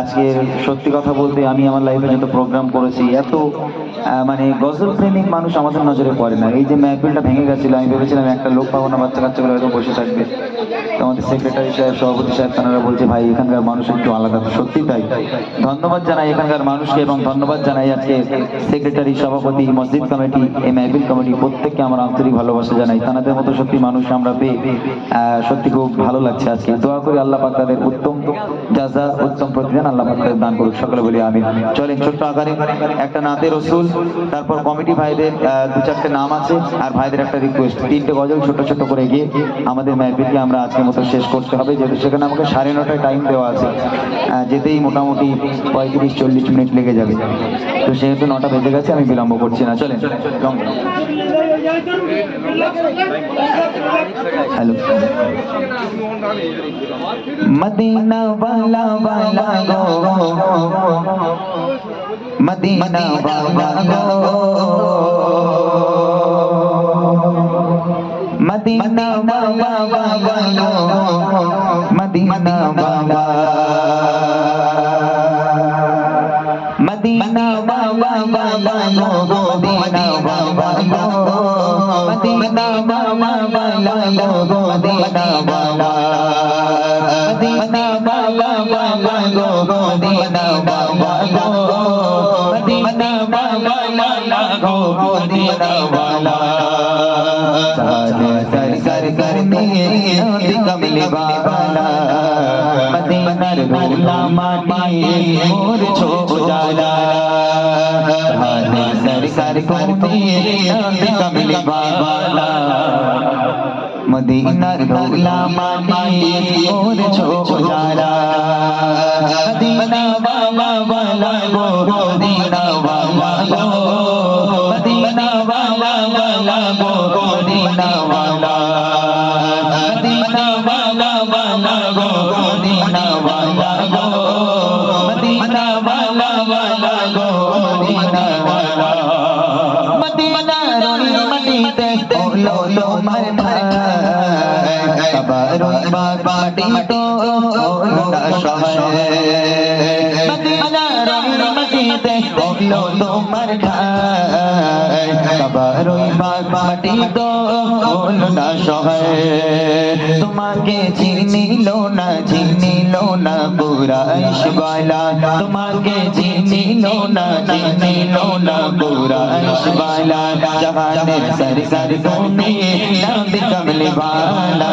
আজকে সত্যি কথা বলতে আমি আমার লাইফে যত প্রোগ্রাম করেছি, এত মানে গজল প্রেমিক মানুষ আমাদের নজরে পড়ে না। এই যে মেহফিলটা ভেঙে গেছিল, আমি ভেবেছিলাম একটা লোক পাবো না বাচ্চা কাচ্চাগুলো হয়তো বসে থাকবে। আমাদের সেক্রেটারি সাহেব, সভাপতি সাহেব, তারা বলছে, ভাই, এখানকার মানুষ একটু আলাদা সত্যি তাই? ধন্যবাদ জানাই এখানকার মানুষকে এবং ধন্যবাদ জানাই আজকে সেক্রেটারি সভাপতি, মসজিদ কমিটি, এই মেহফিল কমিটি, প্রত্যেককে আমার আন্তরিক ভালোবাসা জানাই। তাদের মতো সত্যি মানুষ আমরা পেয়ে সত্যি খুব ভালো লাগছে আজকে। দোয়া করি আল্লাহ পাক তাদের উত্তম যাজা উত্তম প্রতিদান আল্লাহ পাক তাদের দান করুক। সকলে বলি আমি চলেন, ছোট্ট আকারে একটা নাতে রসুল, তারপর কমিটি ভাইদের দু চারটে নাম আছে, আর ভাইদের একটা রিকোয়েস্ট তিনটে গজল ছোট ছোট করে গিয়ে আমাদের মেহফিলকে আমরা আজকের মতো শেষ করতে হবে, যেহেতু সেখানে আমাকে সাড়ে নটায় টাইম দেওয়া আছে। যেতেই মোটামুটি পঁয়ত্রিশ, চল্লিশ মিনিট লেগে যাবে। তো সেহেতু নটা বেজে গেছে, আমি বিলম্ব করছি না। চলেন হ্যালো মদিনা বালা বালা গো। মদিনা বালা গো। মদিনা বাবা মদিনা বাবা বাবা গো মদিনা বাবা গো মদিনা বাবা বাবা গো মদিনা বাবা সারে সর বাবা মদিনার গোলা মাটি মোর ছো উজালা মদিনা বাবা বালা গো মদিনা বাবা গো মদিনা বাবা বালা গো মদিনা বালা মদিনা বাবা বালা গো মদিনা বালা গো মদিনা বালা বালা গো মদিনা বালা মদিনা রনি মদিতে ওলো তোমার ভাই কবরুই বাবাটি তো রনি মদিতে তোমার ওলো সহায় তোমাকে চিনিল না চিনিল না পুরাইশ বালা তোমাকে চিনিল না চিনিল না পুরাইশ বালা জাহানের সরকার তুমি নবী কমলি বালা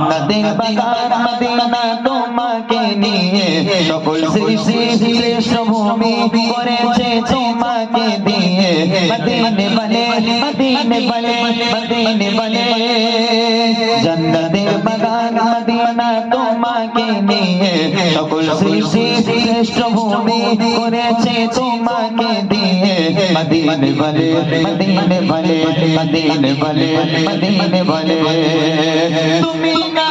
জান্নাতের বাগান মদিনা তোমাকে নিয়ে সকল সৃষ্টি শ্রেষ্ঠ ভূমি করেছে তোমাকে দিয়ে মদিনে বলে মদিনে বলে মদিনে বলে জান্নাতের বাগান মদিনা তোমাকে নিয়ে সকল সৃষ্টি শ্রেষ্ঠ ভূমি করেছে তোমাকে দিয়ে। মদিনে বলে মদিনে বলে মদিনে বলে মদিনে বলে। তুমি না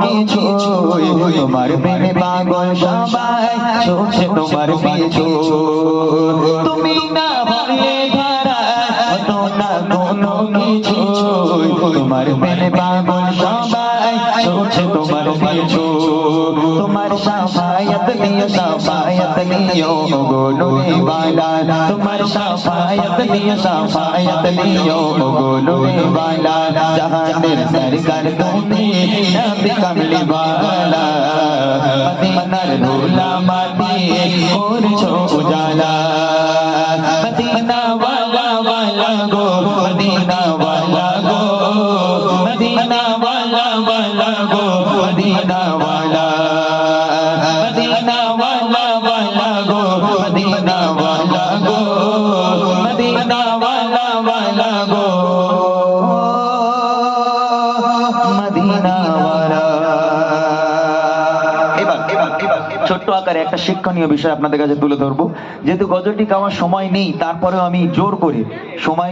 কিছু। তোমার প্রেমে পাগল সবাই চলছে তোমার পিছু। তুমি না তোমার প্রেমে পাগল সবাই চলছে তোমার পিছু। তোমার সাফায়াত নিয়ে সাফায়াত নিও গো বালা তোমার সাফায়াত নিয়ে সাফায়াত নিও গো বালা জাহানের সরকার তুমি নবী কমলি বালা। মদিনার ধুলা মাটি, ওর ছোট্ট আকারে একটা শিক্ষণীয় বিষয় আপনাদের কাছে তুলে ধরবো। যেহেতু গজলটি গাওয়ার সময় নেই, তারপরেও আমি জোর করে সময়